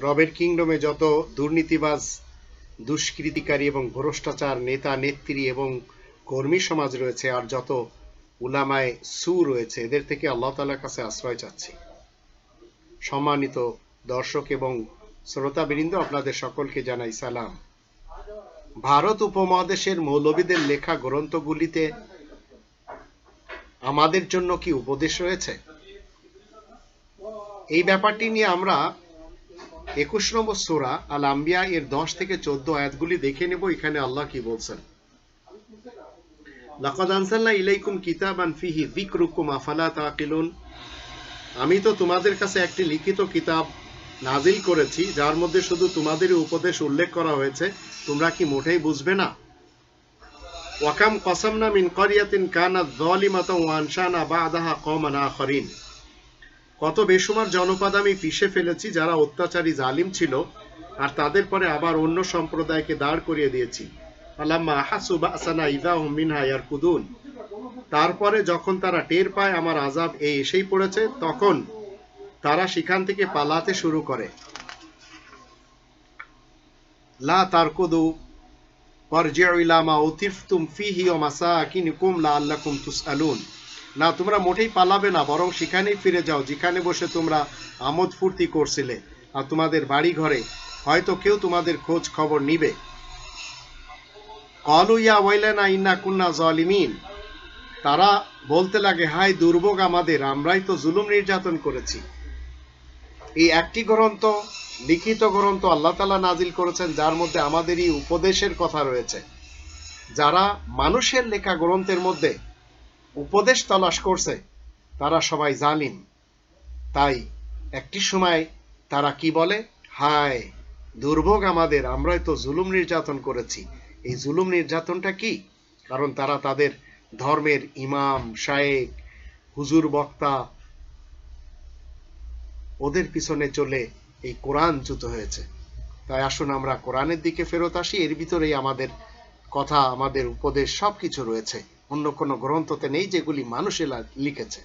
রবের কিংডমে যত দুর্নীতিবাজ, দুষ্কৃতিকারী এবং ভ্রষ্টাচার নেতা, নেত্রী এবং কর্মী সমাজ রয়েছে, আর যত উলামায় সু রয়েছে, এদের থেকে আল্লাহ তালার কাছে আশ্রয় চাচ্ছি। সম্মানিত দর্শক এবং শ্রোতাবৃন্দ, আপনাদের সকলকে জানাই সালাম। ভারত উপমহাদেশের মৌলবীদের লেখা গ্রন্থগুলিতে আমাদের জন্য কি উপদেশ রয়েছে? এই ব্যাপারটি নিয়ে আমরা একুশ নম্বর সোরা আল আম্বিয়া এর দশ থেকে চোদ্দ আয়াতগুলি দেখে নেব, এখানে আল্লাহ কি বলছেন? লাকাদ আনসালনা ইলাইকুম কিতাবান ফিহি যিকরুকুম, আফালা তাকিলুন? আমি তো তোমাদের কাছে একটি লিখিত কিতাব নাজিল করেছি, যার মধ্যে শুধু তোমাদের উপদেশ উল্লেখ করা হয়েছে। তোমরা কি মোটেই বুঝবে না? ওয়াকাম কসামনা মিন করিয়াতিন কানাত যালিমাতান ওয়া আনশানা বা'দাহা কওমান আখরিন। কত বেসুমার জনপদ আমি পিষে ফেলেছি যারা অত্যাচারী জালিম ছিল, আর তাদের পরে আবার অন্য সম্প্রদায়কে দাঁড় করিয়ে দিয়েছি। ইয়ারকুদুন। তারপরে যখন তারা টের পায় আমার আজাব এই এসেই পড়েছে, তখন তারা সেখান থেকে পালাতে শুরু করে। লা তারকুদু ওয়ারজিউ ইলা মা উতিফতুম ফিহি ওয়া মাসাকিনুকুম লাআল্লাকুম তুসআলুন। না, তোমরা মোটেই পালাবে না, বরং সেখানেই ফিরে যাও, যেখানে বসে তোমরা আমোদ ফুর্তি করছিলে। আর তোমাদের বাড়ি ঘরে হয়তো কেউ তোমাদের খোঁজ খবর নিবে। কলু, ইয়া ওয়াইলানা, ইন্না কুন্না জালিমিন। তারা বলতে লাগে হাই দুর্ভোগ আমাদের, আমরাই তো জুলুম নির্যাতন করেছি। এই একটি গ্রন্থ, লিখিত গ্রন্থ আল্লাহ তালা নাজিল করেছেন, যার মধ্যে আমাদেরই উপদেশের কথা রয়েছে। যারা মানুষের লেখা গ্রন্থের মধ্যে উপদেশ তলাশ করছে, তারা সবাই জালিম। তাই একটি সময় তারা কি বলে? হায়, দুর্ভোগ আমাদের, আমরাই তো জুলুম নির্যাতন করেছি। এই জুলুম নির্যাতনটা কি? কারণ তারা তাদের ধর্মের ইমাম, শায়েক, হুজুর, বক্তা, ওদের পিছনে চলে এই কোরআন চ্যুত হয়েছে। তাই আসুন আমরা কোরআনের দিকে ফেরত আসি, এর ভিতরেই আমাদের কথা, আমাদের উপদেশ সবকিছু রয়েছে। অন্য কোনো গ্রন্থতে নেই যেগুলি মানুষে লিখেছে।